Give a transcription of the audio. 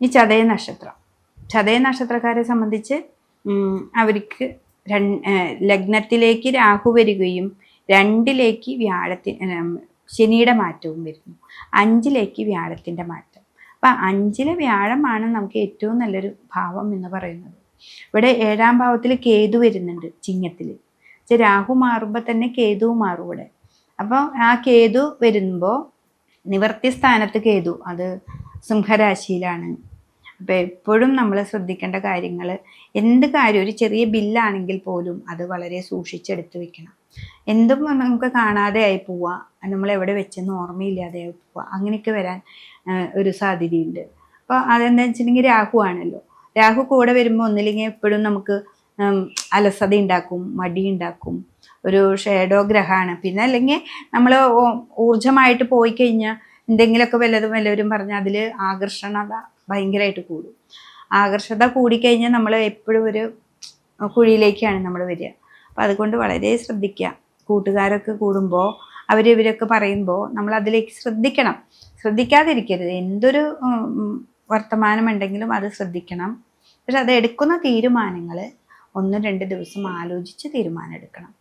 ഈ ചതയ നക്ഷത്രം. ചതയ നക്ഷത്രക്കാരെ സംബന്ധിച്ച് അവർക്ക് ലഗ്നത്തിലേക്ക് രാഹു വരികയും രണ്ടിലേക്ക് വ്യാഴത്തി ശനിയുടെ മാറ്റവും വരുന്നു. അഞ്ചിലേക്ക് വ്യാഴത്തിന്റെ മാറ്റം. അപ്പം അഞ്ചിലെ വ്യാഴമാണ് നമുക്ക് ഏറ്റവും നല്ലൊരു ഭാവം എന്ന് പറയുന്നത്. ഇവിടെ ഏഴാം ഭാവത്തിൽ കേതു വരുന്നുണ്ട് ചിങ്ങത്തിൽ. രാഹു മാറുമ്പോൾ തന്നെ കേതു മാറും ഇവിടെ. അപ്പോൾ ആ കേതു വരുമ്പോൾ നിവർത്തി സ്ഥാനത്ത് കേതു. അത് സിംഹരാശിയിലാണ്. അപ്പോൾ എപ്പോഴും നമ്മൾ ശ്രദ്ധിക്കേണ്ട കാര്യങ്ങൾ എന്ത് കാര്യം ഒരു ചെറിയ ബില്ലാണെങ്കിൽ പോലും അത് വളരെ സൂക്ഷിച്ചെടുത്ത് വെക്കണം. എന്തും നമുക്ക് കാണാതെ ആയി പോവുക നമ്മൾ എവിടെ വെച്ചെന്ന് ഓർമ്മയില്ലാതെ ആയി പോവുക അങ്ങനെയൊക്കെ വരാൻ ഒരു സാധ്യതയുണ്ട്. അപ്പോൾ അതെന്താ വെച്ചിട്ടുണ്ടെങ്കിൽ രാഹു ആണല്ലോ. രാഹു കൂടെ വരുമ്പോൾ ഒന്നില്ലെങ്കിൽ എപ്പോഴും നമുക്ക് അലസത ഉണ്ടാക്കും മടി ഉണ്ടാക്കും ഒരു ഷേഡോ ഗ്രഹമാണ് പിന്നെ അല്ലെങ്കിൽ നമ്മൾ ഊർജമായിട്ട് പോയി കഴിഞ്ഞാൽ എന്തെങ്കിലുമൊക്കെ വല്ലതും വല്ലവരും പറഞ്ഞാൽ അതിൽ ആകർഷണത ഭയങ്കരമായിട്ട് കൂടും. ആകർഷത കൂടിക്കഴിഞ്ഞാൽ നമ്മൾ എപ്പോഴും ഒരു കുഴിയിലേക്കാണ് നമ്മൾ വരിക. അപ്പം അതുകൊണ്ട് വളരെ ശ്രദ്ധിക്കുക കൂട്ടുകാരൊക്കെ കൂടുമ്പോൾ അവർ ഇവരൊക്കെ പറയുമ്പോൾ നമ്മൾ അതിലേക്ക് ശ്രദ്ധിക്കണം. ശ്രദ്ധിക്കാതിരിക്കരുത്. എന്തൊരു വർത്തമാനം വർത്തമാനമുണ്ടെങ്കിലും അത് ശ്രദ്ധിക്കണം. പക്ഷെ അത് എടുക്കുന്ന തീരുമാനങ്ങൾ ഒന്ന് രണ്ട് ദിവസം ആലോചിച്ച് തീരുമാനം എടുക്കണം.